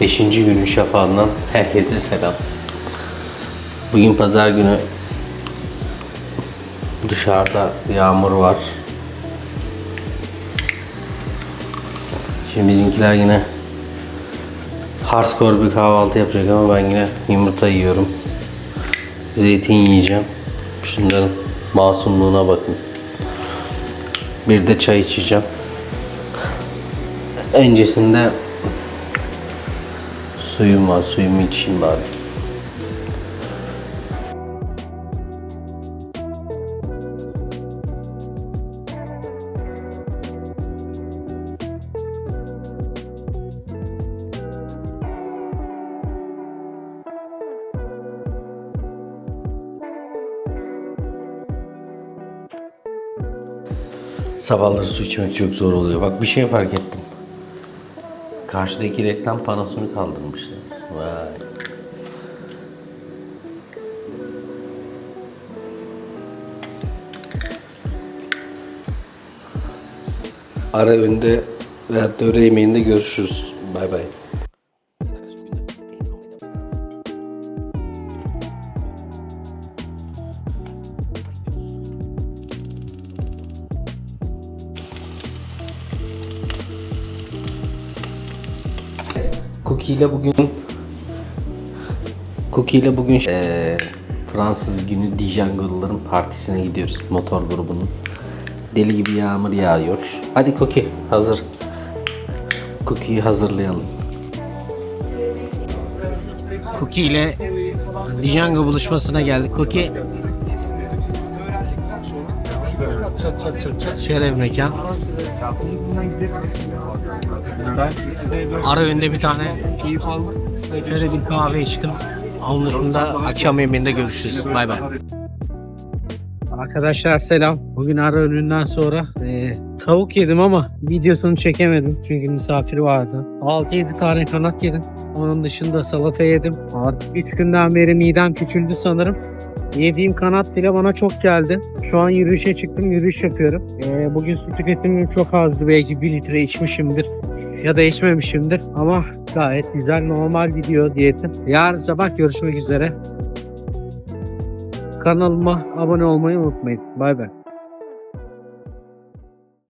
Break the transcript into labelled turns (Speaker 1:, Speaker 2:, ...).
Speaker 1: 5. günün şafağından herkese selam. Bugün pazar günü dışarıda yağmur var. Şimdi bizimkiler yine hardcore bir kahvaltı yapacak ama ben yine yumurta yiyorum. Zeytin yiyeceğim. Şunların masumluğuna bakın. Bir de çay içeceğim. Öncesinde suyum var. Suyumu içeyim bari. Sabahları su içmek çok zor oluyor. Bak bir şey fark ettim. Karşıdaki reklam panosunu kaldırmışlar. Vay. Ara önde veyahut da öğle yemeğinde görüşürüz. Bay bay. Cookie ile bugün Cookie ile bugün eee, Fransız günü Dijangılıların partisine gidiyoruz motor grubunun. Deli gibi yağmur yağıyor. Hadi Cookie hazır. Cookie'yi hazırlayalım. Cookie ile Django buluşmasına geldik. Cookie Çat çat çat çat şöyle bir mekan. Ara önde bir tane şöyle bir kahve içtim. Onun dışında akşam yemeğinde görüşürüz. Bay bay. Arkadaşlar selam. Bugün ara öğünden sonra e, tavuk yedim ama videosunu çekemedim çünkü misafir vardı. 6-7 tane kanat yedim. Onun dışında salata yedim. Artık 3 günden beri midem küçüldü sanırım. Yediğim kanat bile bana çok geldi. Şu an yürüyüşe çıktım, yürüyüş yapıyorum. E, bugün su tüketimim çok azdı. Belki 1 litre içmişimdir ya da içmemişimdir. Ama gayet güzel, normal gidiyor diyetim. Yarın sabah görüşmek üzere. Kanalıma abone olmayı unutmayın. Bay bay.